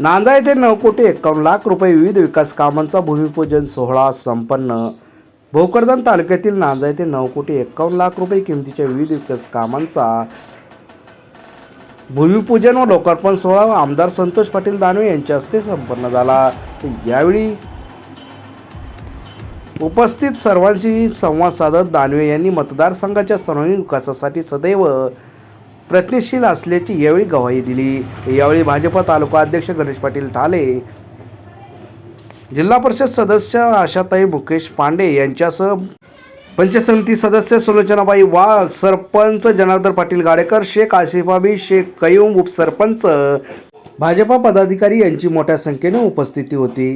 नांजा येथे नऊ कोटी एक्कावन्न लाख रुपये विविध विकास कामांचा भूमिपूजन सोहळा संपन्न. भोकरदन तालुक्यातील नांजा येथे नऊ कोटी एक्कावन्न लाख रुपये किमतीच्या विविध विकास कामांचा भूमिपूजन व लोकार्पण सोहळा आमदार संतोष पाटील दानवे यांच्या हस्ते संपन्न झाला. यावेळी उपस्थित सर्वांशी संवाद साधत दानवे यांनी मतदारसंघाच्या सर्वांगीण विकासासाठी सदैव प्रयत्नशील असल्याची यावेळी गवाही दिली. यावेळी भाजपा तालुका अध्यक्ष गणेश पाटील ठाले जिल्हा परिषद सदस्य आशाताई मुकेश पांडे यांच्यासह पंचायत समिती सदस्य सुलोचनाबाई वाघ सरपंच जनार्दन पाटील गाडेकर शेख आसिफाबी शेख कयूम उपसरपंच भाजपा पदाधिकारी यांची मोठ्या संख्येने उपस्थिती होती.